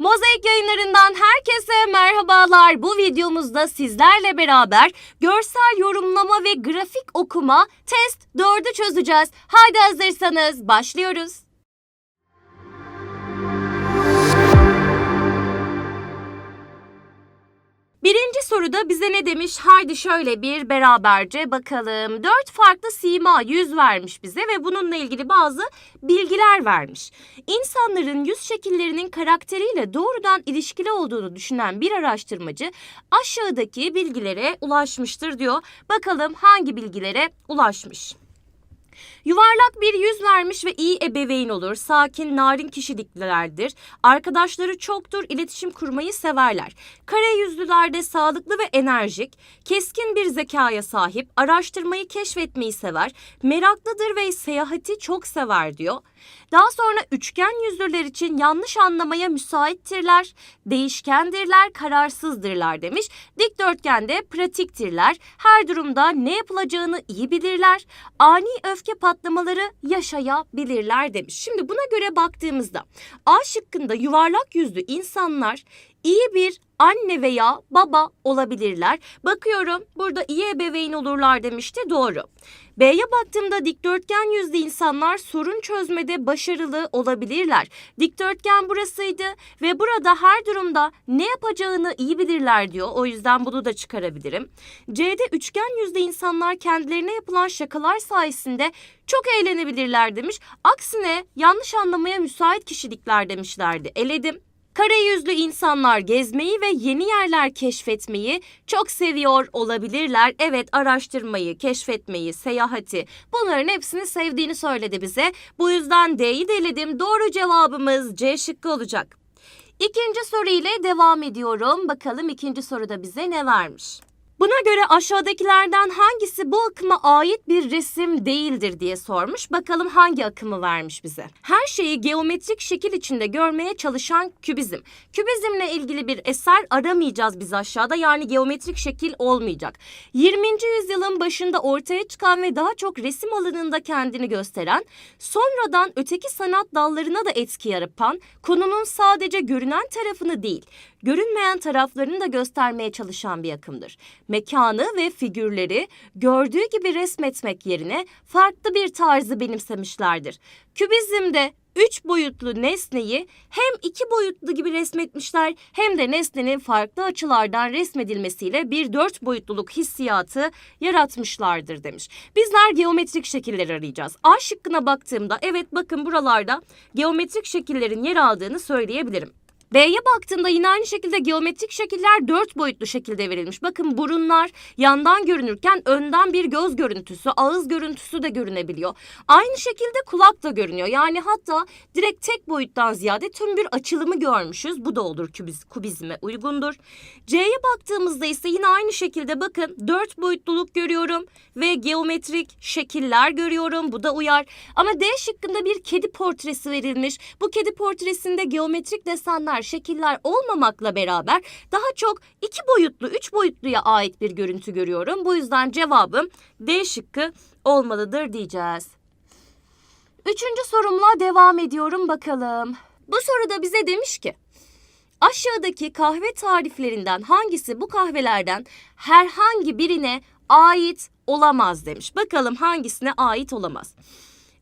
Mozaik yayınlarından herkese merhabalar. Bu videomuzda sizlerle beraber görsel yorumlama ve grafik okuma test 4'ü çözeceğiz. Haydi hazırsanız başlıyoruz. Birinci soruda bize ne demiş? Haydi şöyle bir beraberce bakalım. Dört farklı sima yüz vermiş bize ve bununla ilgili bazı bilgiler vermiş. İnsanların yüz şekillerinin karakteriyle doğrudan ilişkili olduğunu düşünen bir araştırmacı aşağıdaki bilgilere ulaşmıştır diyor. Bakalım hangi bilgilere ulaşmış? Yuvarlak bir yüz vermiş ve iyi ebeveyn olur. Sakin, narin kişiliklilerdir. Arkadaşları çoktur, iletişim kurmayı severler. Kare yüzlülerde sağlıklı ve enerjik, keskin bir zekaya sahip, araştırmayı keşfetmeyi sever, meraklıdır ve seyahati çok sever diyor. Daha sonra üçgen yüzlüler için yanlış anlamaya müsaittirler, değişkendirler, kararsızdırlar demiş. Dikdörtgende pratiktirler, her durumda ne yapılacağını iyi bilirler, ani öfke patlamaları yaşayabilirler demiş. Şimdi buna göre baktığımızda A şıkkında yuvarlak yüzlü insanlar iyi bir anne veya baba olabilirler. Bakıyorum burada iyi ebeveyn olurlar demişti doğru. B'ye baktığımda dikdörtgen yüzlü insanlar sorun çözmede başarılı olabilirler. Dikdörtgen burasıydı ve burada her durumda ne yapacağını iyi bilirler diyor. O yüzden bunu da çıkarabilirim. C'de üçgen yüzlü insanlar kendilerine yapılan şakalar sayesinde çok eğlenebilirler demiş. Aksine yanlış anlamaya müsait kişilikler demişlerdi. Eledim. Kare yüzlü insanlar gezmeyi ve yeni yerler keşfetmeyi çok seviyor olabilirler. Evet araştırmayı, keşfetmeyi, seyahati bunların hepsini sevdiğini söyledi bize. Bu yüzden D'yi de eledim. Doğru cevabımız C şıkkı olacak. İkinci soru ile devam ediyorum. Bakalım ikinci soruda bize ne vermiş? Buna göre aşağıdakilerden hangisi bu akıma ait bir resim değildir diye sormuş. Bakalım hangi akımı vermiş bize. Her şeyi geometrik şekil içinde görmeye çalışan kübizm. Kübizmle ilgili bir eser aramayacağız biz aşağıda. Yani geometrik şekil olmayacak. 20. yüzyılın başında ortaya çıkan ve daha çok resim alanında kendini gösteren, sonradan öteki sanat dallarına da etki yapan, konunun sadece görünen tarafını değil, görünmeyen taraflarını da göstermeye çalışan bir akımdır. Mekanı ve figürleri gördüğü gibi resmetmek yerine farklı bir tarzı benimsemişlerdir. Kübizmde üç boyutlu nesneyi hem iki boyutlu gibi resmetmişler hem de nesnenin farklı açılardan resmedilmesiyle bir dört boyutluluk hissiyatı yaratmışlardır demiş. Bizler geometrik şekiller arayacağız. A şıkkına baktığımda evet bakın buralarda geometrik şekillerin yer aldığını söyleyebilirim. B'ye baktığımda yine aynı şekilde geometrik şekiller dört boyutlu şekilde verilmiş. Bakın burunlar yandan görünürken önden bir göz görüntüsü, ağız görüntüsü de görünebiliyor. Aynı şekilde kulak da görünüyor. Yani hatta direkt tek boyuttan ziyade tüm bir açılımı görmüşüz. Bu da olur kübiz, kubizme uygundur. C'ye baktığımızda ise yine aynı şekilde bakın dört boyutluluk görüyorum ve geometrik şekiller görüyorum. Bu da uyar. Ama D şıkkında bir kedi portresi verilmiş. Bu kedi portresinde geometrik desenler şekiller olmamakla beraber daha çok iki boyutlu, üç boyutluya ait bir görüntü görüyorum. Bu yüzden cevabım D şıkkı olmalıdır diyeceğiz. Üçüncü sorumla devam ediyorum bakalım. Bu soruda bize demiş ki aşağıdaki kahve tariflerinden hangisi bu kahvelerden herhangi birine ait olamaz demiş. Bakalım hangisine ait olamaz.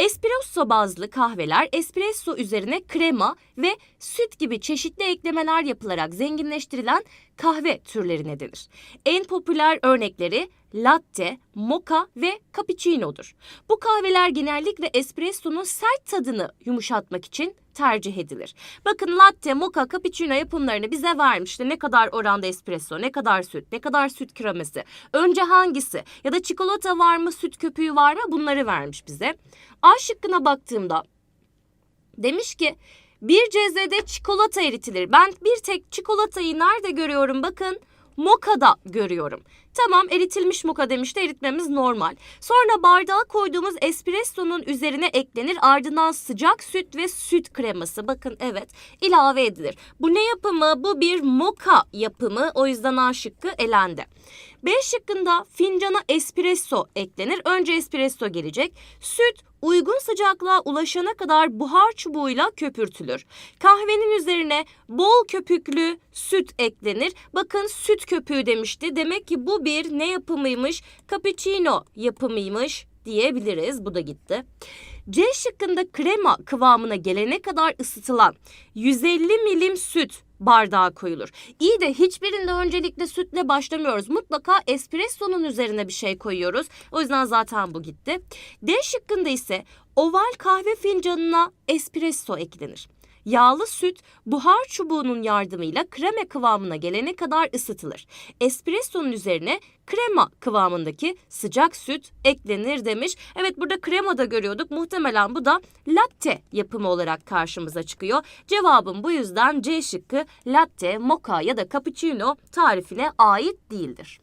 Espresso bazlı kahveler espresso üzerine krema ve süt gibi çeşitli eklemeler yapılarak zenginleştirilen kahve türlerine denir. En popüler örnekleri latte, moka ve cappuccino'dur. Bu kahveler genellikle espresso'nun sert tadını yumuşatmak için tercih edilir. Bakın latte, moka, cappuccino yapımlarını bize vermişti. Ne kadar oranda espresso, ne kadar süt, ne kadar süt kreması. Önce hangisi ya da çikolata var mı, süt köpüğü var mı bunları vermiş bize. A şıkkına baktığımda demiş ki bir cezvede çikolata eritilir. Ben bir tek çikolatayı nerede görüyorum bakın mokada görüyorum. Tamam eritilmiş moka demişti eritmemiz normal. Sonra bardağa koyduğumuz espresso'nun üzerine eklenir ardından sıcak süt ve süt kreması bakın evet ilave edilir. Bu ne yapımı? Bu bir moka yapımı o yüzden A şıkkı elendi. B şıkkında fincana espresso eklenir. Önce espresso gelecek. Süt uygun sıcaklığa ulaşana kadar buhar çubuğuyla köpürtülür. Kahvenin üzerine bol köpüklü süt eklenir. Bakın süt köpüğü demişti. Demek ki bu bir ne yapımıymış? Cappuccino yapımıymış diyebiliriz. Bu da gitti. C şıkkında krema kıvamına gelene kadar ısıtılan 150 milim süt bardağa koyulur. İyi de hiçbirinde öncelikle sütle başlamıyoruz. Mutlaka espresso'nun üzerine bir şey koyuyoruz. O yüzden zaten bu gitti. D şıkkında ise oval kahve fincanına espresso eklenir. Yağlı süt buhar çubuğunun yardımıyla krema kıvamına gelene kadar ısıtılır. Espresso'nun üzerine krema kıvamındaki sıcak süt eklenir demiş. Evet burada krema da görüyorduk. Muhtemelen bu da latte yapımı olarak karşımıza çıkıyor. Cevabım bu yüzden C şıkkı latte, mocha ya da cappuccino tarifine ait değildir.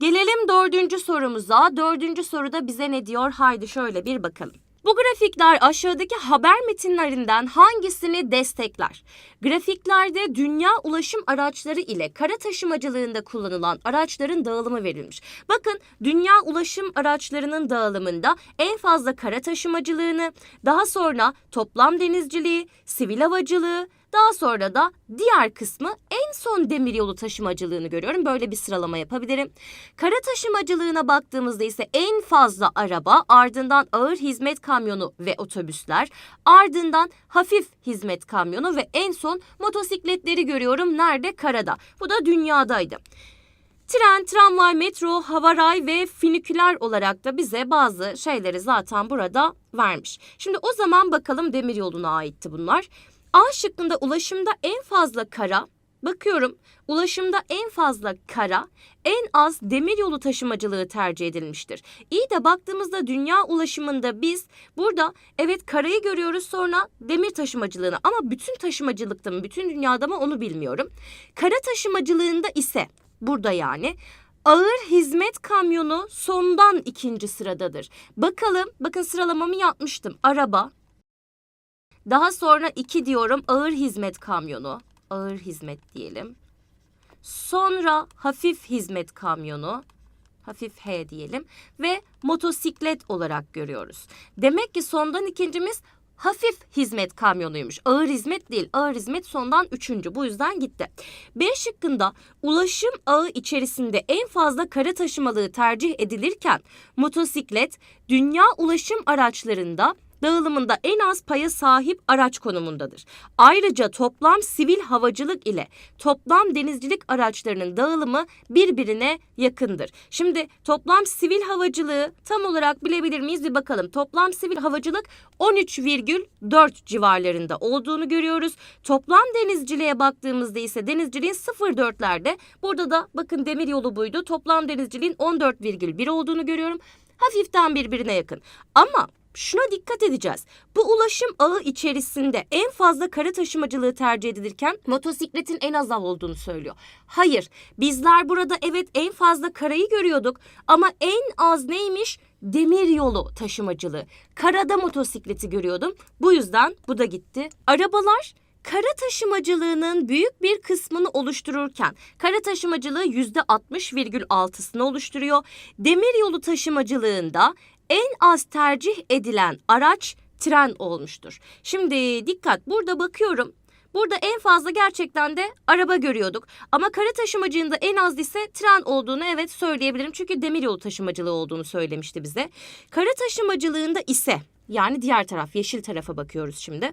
Gelelim dördüncü sorumuza. Dördüncü soruda bize ne diyor? Haydi şöyle bir bakalım. Bu grafikler aşağıdaki haber metinlerinden hangisini destekler? Grafiklerde dünya ulaşım araçları ile kara taşımacılığında kullanılan araçların dağılımı verilmiş. Bakın dünya ulaşım araçlarının dağılımında en fazla kara taşımacılığını, daha sonra toplam denizciliği, sivil havacılığı, daha sonra da diğer kısmı en son demiryolu taşımacılığını görüyorum. Böyle bir sıralama yapabilirim. Kara taşımacılığına baktığımızda ise en fazla araba, ardından ağır hizmet kamyonu ve otobüsler, ardından hafif hizmet kamyonu ve en son motosikletleri görüyorum. Nerede? Karada. Bu da dünyadaydı. Tren, tramvay, metro, havaray ve finiküler olarak da bize bazı şeyleri zaten burada vermiş. Şimdi o zaman bakalım demiryoluna aitti bunlar. A şıkkında ulaşımda en fazla kara, bakıyorum ulaşımda en fazla kara, en az demiryolu taşımacılığı tercih edilmiştir. İyi de baktığımızda dünya ulaşımında biz burada evet karayı görüyoruz sonra demir taşımacılığını ama bütün taşımacılıkta mı bütün dünyada mı onu bilmiyorum. Kara taşımacılığında ise burada yani Ağır hizmet kamyonu sondan ikinci sıradadır. Bakalım, bakın sıralamamı yapmıştım. Araba, daha sonra iki diyorum ağır hizmet kamyonu. Ağır hizmet diyelim. Sonra hafif hizmet kamyonu. Hafif H diyelim. Ve motosiklet olarak görüyoruz. Demek ki sondan ikincimiz hafif hizmet kamyonuymuş. Ağır hizmet değil. Ağır hizmet sondan üçüncü. Bu yüzden gitti. B şıkkında ulaşım ağı içerisinde en fazla kara taşımalığı tercih edilirken motosiklet dünya ulaşım araçlarında dağılımında en az paya sahip araç konumundadır. Ayrıca toplam sivil havacılık ile toplam denizcilik araçlarının dağılımı birbirine yakındır. Şimdi toplam sivil havacılığı tam olarak bilebilir miyiz bir bakalım. Toplam sivil havacılık 13,4 civarlarında olduğunu görüyoruz. Toplam denizciliğe baktığımızda ise denizciliğin 0,4'lerde. Burada da bakın demir yolu buydu. Toplam denizciliğin 14,1 olduğunu görüyorum. Hafiften birbirine yakın. Ama şuna dikkat edeceğiz. Bu ulaşım ağı içerisinde en fazla kara taşımacılığı tercih edilirken motosikletin en az olduğunu söylüyor. Hayır, bizler burada evet en fazla karayı görüyorduk ama en az neymiş? Demir yolu taşımacılığı. Karada motosikleti görüyordum. Bu yüzden bu da gitti. Arabalar kara taşımacılığının büyük bir kısmını oluştururken kara taşımacılığı %60,6'sını oluşturuyor. Demir yolu taşımacılığında en az tercih edilen araç tren olmuştur. Şimdi dikkat burada bakıyorum. Burada en fazla gerçekten de araba görüyorduk. Ama kara taşımacılığında en az ise tren olduğunu evet söyleyebilirim. Çünkü demiryolu taşımacılığı olduğunu söylemişti bize. Kara taşımacılığında ise yani diğer taraf yeşil tarafa bakıyoruz şimdi.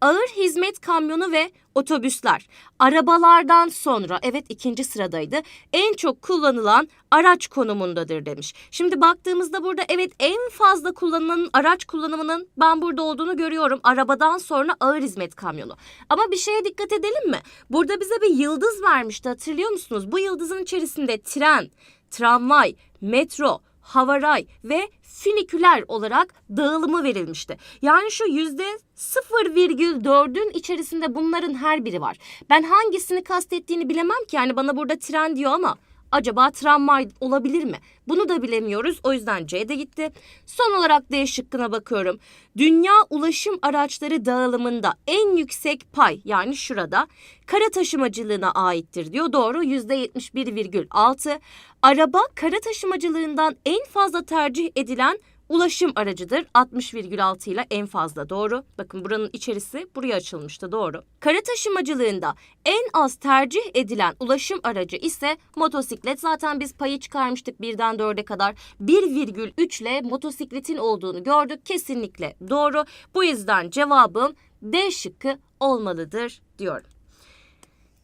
Ağır hizmet kamyonu ve otobüsler arabalardan sonra evet ikinci sıradaydı. En çok kullanılan araç konumundadır demiş. Şimdi baktığımızda burada evet en fazla kullanılan araç kullanımının ben burada olduğunu görüyorum. Arabadan sonra ağır hizmet kamyonu. Ama bir şeye dikkat edelim mi? Burada bize bir yıldız vermişti hatırlıyor musunuz? Bu yıldızın içerisinde tren, tramvay, metro, havaray ve finiküler olarak dağılımı verilmişti. Yani şu yüzde 0,4'ün içerisinde bunların her biri var. Ben hangisini kastettiğini bilemem ki yani bana burada tren diyor ama Acaba tramvay olabilir mi? Bunu da bilemiyoruz. O yüzden C de gitti. Son olarak D şıkkına bakıyorum. Dünya ulaşım araçları dağılımında en yüksek pay yani şurada kara taşımacılığına aittir diyor. Doğru %71,6. Araba kara taşımacılığından en fazla tercih edilen ulaşım aracıdır. 60,6 ile en fazla doğru. Bakın buranın içerisi buraya açılmıştı doğru. Kara taşımacılığında en az tercih edilen ulaşım aracı ise motosiklet. Zaten biz payı çıkarmıştık birden dörde kadar. 1,3 ile motosikletin olduğunu gördük. Kesinlikle doğru. Bu yüzden cevabım D şıkkı olmalıdır diyorum.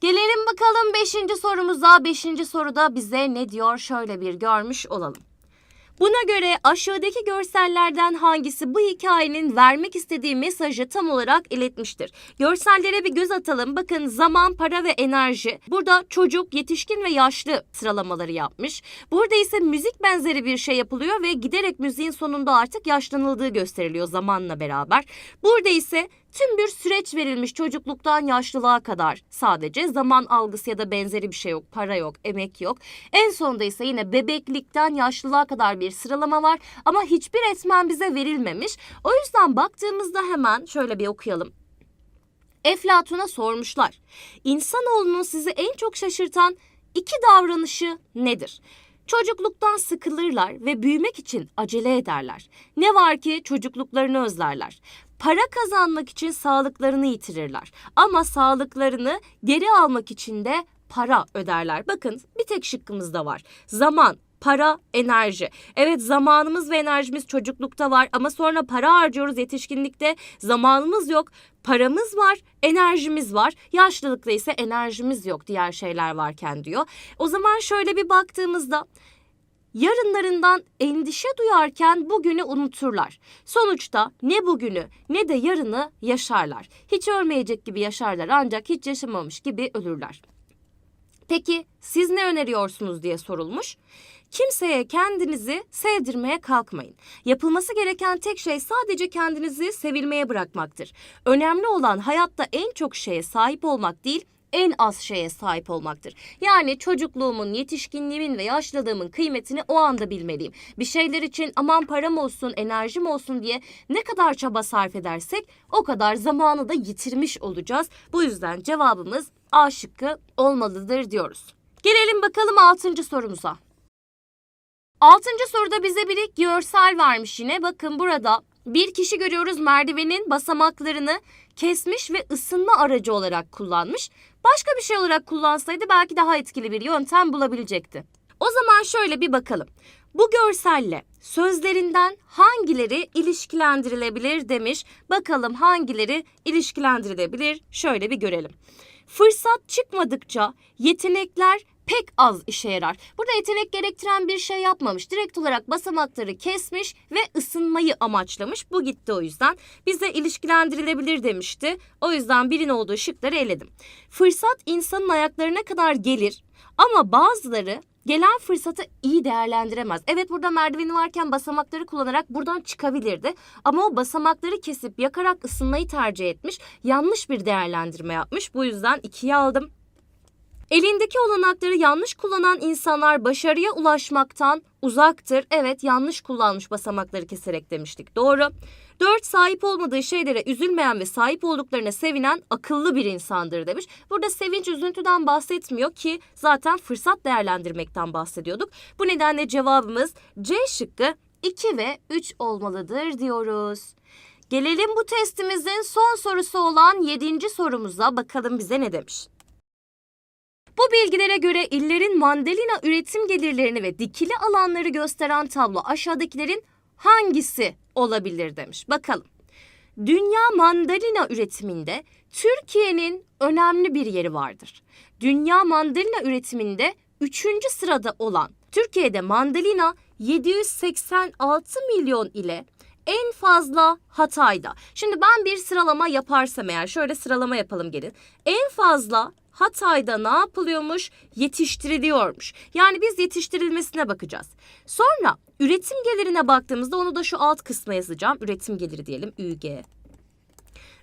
Gelelim bakalım 5. sorumuza. 5. soruda bize ne diyor? Şöyle bir görmüş olalım. Buna göre aşağıdaki görsellerden hangisi bu hikayenin vermek istediği mesajı tam olarak iletmiştir? Görsellere bir göz atalım. Bakın zaman, para ve enerji. Burada çocuk, yetişkin ve yaşlı sıralamaları yapmış. Burada ise müzik benzeri bir şey yapılıyor ve giderek müziğin sonunda artık yaşlanıldığı gösteriliyor zamanla beraber. Burada ise tüm bir süreç verilmiş çocukluktan yaşlılığa kadar. Sadece zaman algısı ya da benzeri bir şey yok, para yok, emek yok. En sonunda ise yine bebeklikten yaşlılığa kadar bir sıralama var ama hiçbir etmen bize verilmemiş. O yüzden baktığımızda hemen şöyle bir okuyalım. Eflatun'a sormuşlar. İnsanoğlunun sizi en çok şaşırtan iki davranışı nedir? Çocukluktan sıkılırlar ve büyümek için acele ederler. Ne var ki çocukluklarını özlerler. Para kazanmak için sağlıklarını yitirirler. Ama sağlıklarını geri almak için de para öderler. Bakın bir tek şıkkımız da var. Zaman, para, enerji. Evet zamanımız ve enerjimiz çocuklukta var ama sonra para harcıyoruz yetişkinlikte. Zamanımız yok, paramız var, enerjimiz var. Yaşlılıkta ise enerjimiz yok diğer şeyler varken diyor. O zaman şöyle bir baktığımızda yarınlarından endişe duyarken bugünü unuturlar. Sonuçta ne bugünü ne de yarını yaşarlar. Hiç ölmeyecek gibi yaşarlar ancak hiç yaşamamış gibi ölürler. Peki siz ne öneriyorsunuz diye sorulmuş. Kimseye kendinizi sevdirmeye kalkmayın. Yapılması gereken tek şey sadece kendinizi sevilmeye bırakmaktır. Önemli olan hayatta en çok şeye sahip olmak değil, en az şeye sahip olmaktır. Yani çocukluğumun, yetişkinliğimin ve yaşlılığımın kıymetini o anda bilmeliyim. Bir şeyler için aman param olsun, enerjim olsun diye ne kadar çaba sarf edersek o kadar zamanı da yitirmiş olacağız. Bu yüzden cevabımız A şıkkı olmalıdır diyoruz. Gelelim bakalım 6. sorumuza. Altıncı soruda bize bir görsel vermiş yine. Bakın burada bir kişi görüyoruz merdivenin basamaklarını kesmiş ve ısınma aracı olarak kullanmış. Başka bir şey olarak kullansaydı belki daha etkili bir yöntem bulabilecekti. O zaman şöyle bir bakalım. Bu görselle sözlerinden hangileri ilişkilendirilebilir demiş. Bakalım hangileri ilişkilendirilebilir? Şöyle bir görelim. Fırsat çıkmadıkça yetenekler pek az işe yarar. Burada yetenek gerektiren bir şey yapmamış. Direkt olarak basamakları kesmiş ve ısınmayı amaçlamış. Bu gitti o yüzden. Bize ilişkilendirilebilir demişti. O yüzden birin olduğu şıkları eledim. Fırsat insanın ayaklarına kadar gelir ama bazıları gelen fırsatı iyi değerlendiremez. Evet burada merdiveni varken basamakları kullanarak buradan çıkabilirdi. Ama o basamakları kesip yakarak ısınmayı tercih etmiş. Yanlış bir değerlendirme yapmış. Bu yüzden ikiye aldım. Elindeki olanakları yanlış kullanan insanlar başarıya ulaşmaktan uzaktır. Evet yanlış kullanmış basamakları keserek demiştik. Doğru. 4. Sahip olmadığı şeylere üzülmeyen ve sahip olduklarına sevinen akıllı bir insandır demiş. Burada sevinç üzüntüden bahsetmiyor ki zaten fırsat değerlendirmekten bahsediyorduk. Bu nedenle cevabımız C şıkkı 2 ve 3 olmalıdır diyoruz. Gelelim bu testimizin son sorusu olan 7. sorumuza bakalım bize ne demiş. Bu bilgilere göre illerin mandalina üretim gelirlerini ve dikili alanları gösteren tablo aşağıdakilerin hangisi olabilir demiş. Bakalım. Dünya mandalina üretiminde Türkiye'nin önemli bir yeri vardır. Dünya mandalina üretiminde 3. sırada olan Türkiye'de mandalina 786 milyon ile en fazla Hatay'da. Şimdi ben bir sıralama yaparsam eğer şöyle sıralama yapalım gelin. En fazla Hatay'da ne yapılıyormuş? Yetiştiriliyormuş. Yani biz yetiştirilmesine bakacağız. Sonra üretim gelirine baktığımızda onu da şu alt kısma yazacağım. Üretim geliri diyelim ÜG.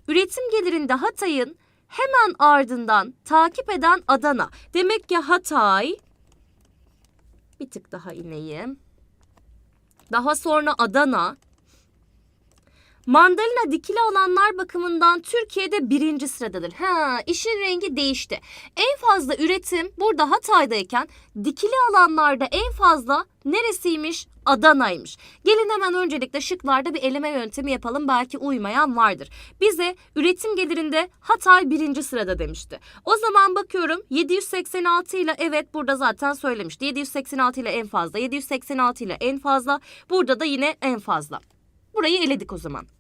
Üretim gelirinde Hatay'ın hemen ardından takip eden Adana. Demek ki Hatay Bir tık daha ineyim. Daha sonra Adana. Mandalina dikili alanlar bakımından Türkiye'de birinci sıradadır. Ha, işin rengi değişti. En fazla üretim burada Hatay'dayken dikili alanlarda en fazla neresiymiş? Adana'ymış. Gelin hemen öncelikle şıklarda bir eleme yöntemi yapalım. Belki uymayan vardır. Bize üretim gelirinde Hatay birinci sırada demişti. O zaman bakıyorum 786 ile evet burada zaten söylemişti. 786 ile en fazla, 786 ile en fazla. Burada da yine en fazla. Burayı eledik o zaman.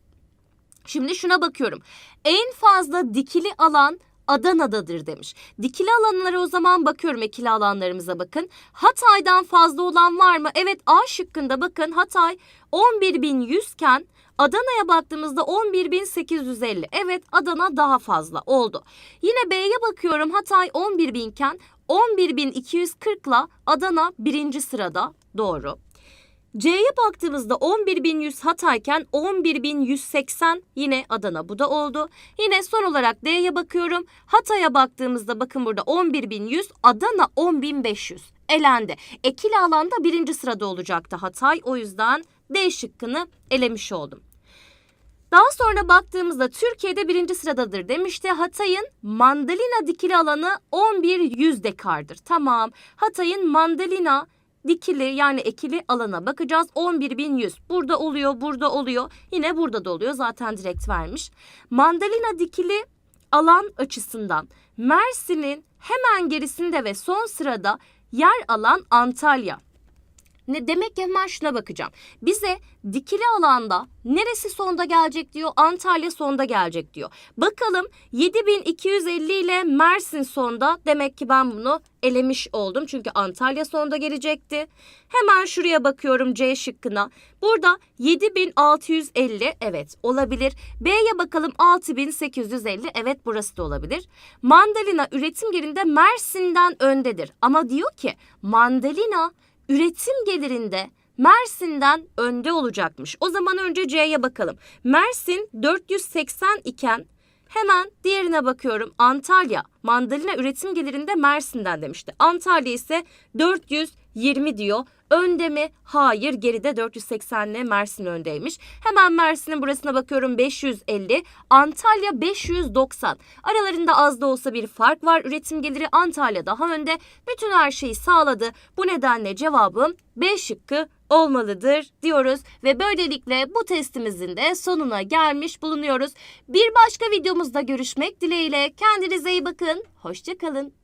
Şimdi şuna bakıyorum. En fazla dikili alan Adana'dadır demiş. Dikili alanlara o zaman bakıyorum ekili alanlarımıza bakın. Hatay'dan fazla olan var mı? Evet A şıkkında bakın Hatay 11.100 iken Adana'ya baktığımızda 11.850. Evet Adana daha fazla oldu. Yine B'ye bakıyorum Hatay 11.000 iken 11.240 ile Adana birinci sırada. Doğru. C'ye baktığımızda 11.100 Hatayken 11.180 yine Adana bu da oldu. Yine son olarak D'ye bakıyorum. Hatay'a baktığımızda bakın burada 11.100 Adana 10.500 elendi. Ekili alanda birinci sırada olacaktı Hatay. O yüzden D şıkkını elemiş oldum. Daha sonra baktığımızda Türkiye'de birinci sıradadır demişti. Hatay'ın mandalina dikili alanı 11 dekardır. Tamam. Hatay'ın mandalina dikili yani ekili alana bakacağız. 11.100 burada oluyor, burada oluyor. Yine burada da oluyor. Zaten direkt vermiş. Mandalina dikili alan açısından Mersin'in hemen gerisinde ve son sırada yer alan Antalya. Ne demek ki hemen şuna bakacağım. Bize dikili alanda neresi sonda gelecek diyor. Antalya sonda gelecek diyor. Bakalım 7250 ile Mersin sonda. Demek ki ben bunu elemiş oldum. Çünkü Antalya sonda gelecekti. Hemen şuraya bakıyorum C şıkkına. Burada 7650 evet olabilir. B'ye bakalım 6850 evet burası da olabilir. Mandalina üretim gelirinde Mersin'den öndedir. Ama diyor ki mandalina üretim gelirinde Mersin'den önde olacakmış. O zaman önce C'ye bakalım. Mersin 480 iken hemen diğerine bakıyorum. Antalya mandalina üretim gelirinde Mersin'den demişti. Antalya ise 420 diyor. Önde mi? Hayır geride 480 ile Mersin öndeymiş. Hemen Mersin'in burasına bakıyorum 550. Antalya 590. Aralarında az da olsa bir fark var. Üretim geliri Antalya daha önde. Bütün her şeyi sağladı. Bu nedenle cevabım B şıkkı olmalıdır diyoruz ve böylelikle bu testimizin de sonuna gelmiş bulunuyoruz. Bir başka videomuzda görüşmek dileğiyle kendinize iyi bakın. Hoşçakalın.